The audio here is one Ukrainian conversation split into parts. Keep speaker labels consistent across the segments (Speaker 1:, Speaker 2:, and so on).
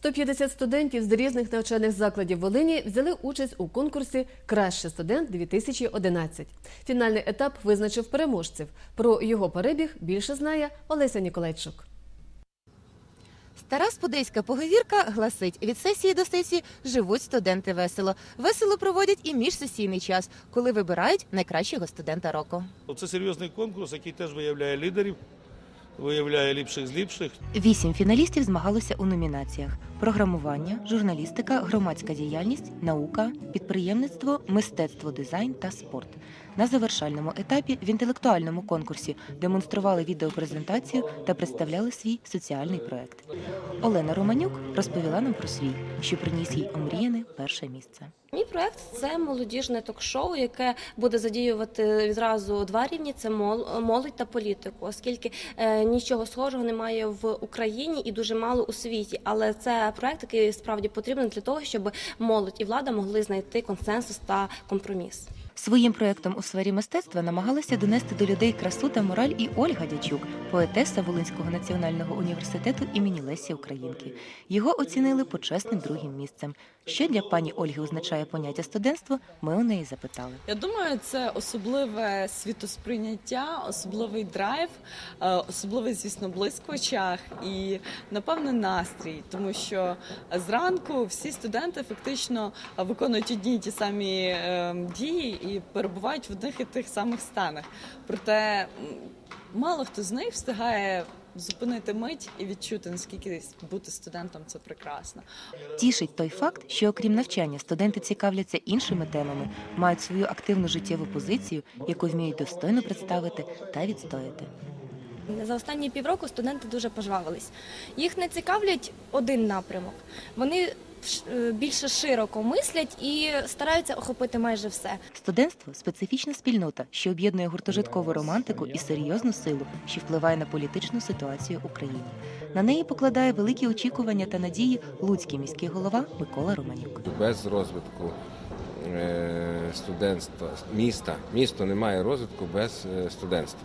Speaker 1: 150 студентів з різних навчальних закладів Волині взяли участь у конкурсі Кращий студент 2011 Фінальний етап визначив переможців. Про його перебіг більше знає Олеся Ніколайчук.
Speaker 2: Стара сподейська поговірка гласить: від сесії до сесії живуть студенти весело. Весело проводять і міжсесійний час, коли вибирають найкращого студента року.
Speaker 3: Це серйозний конкурс, який теж виявляє лідерів, виявляє ліпших з ліпших.
Speaker 2: Вісім фіналістів змагалося у номінаціях: програмування, журналістика, громадська діяльність, наука, підприємництво, мистецтво, дизайн та спорт. На завершальному етапі в інтелектуальному конкурсі демонстрували відеопрезентацію та представляли свій соціальний проект. Олена Романюк розповіла нам про свій, що приніс їй омріяне перше місце.
Speaker 4: Проект це молодіжне ток-шоу, яке буде задіювати відразу два рівні: це молодь та політику, оскільки е, нічого схожого немає в Україні і дуже мало у світі. Але це проект, який справді потрібен для того, щоб молодь і влада могли знайти консенсус та компроміс.
Speaker 2: Своїм проектом у сфері мистецтва намагалася донести до людей красу та мораль і Ольга Дячук, поетеса Волинського національного університету імені Лесі Українки. Його оцінили почесним другим місцем. Що для пані Ольги означає поняття студентство, ми у неї запитали.
Speaker 5: Я думаю, це особливе світосприйняття, особливий драйв, е, особливий, звісно, блиск в очах і напевно настрій, тому що зранку всі студенти фактично виконують одні й ті самі е, дії і перебувають в одних і тих самих станах. Проте мало хто з них встигає зупинити мить і відчути наскільки бути студентом це прекрасно.
Speaker 2: Тішить той факт, що окрім навчання студенти цікавляться іншими темами, мають свою активну життєву позицію, яку вміють достойно представити та відстояти.
Speaker 6: За останні півроку студенти дуже пожвавились. Їх не цікавлять один напрямок. Вони більше широко мислять і стараються охопити майже все.
Speaker 2: Студентство специфічна спільнота, що об'єднує гуртожиткову романтику і серйозну силу, що впливає на політичну ситуацію в Україні. На неї покладає великі очікування та надії Луцький міський голова Микола Романюк.
Speaker 7: без розвитку е, студентства, міста. Місто не має розвитку без е, студентства.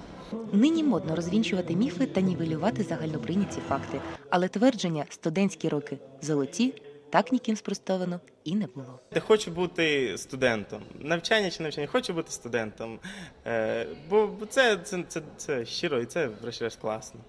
Speaker 2: Нині модно розвінчувати міфи та нівелювати загальноприйняті факти, але твердження студентські роки золоті так ніким спростовано і не було.
Speaker 8: Хочу бути студентом. Навчання чи навчання, хочу бути студентом. Е, бо це, це, це, це щиро і це врешті-решт класно.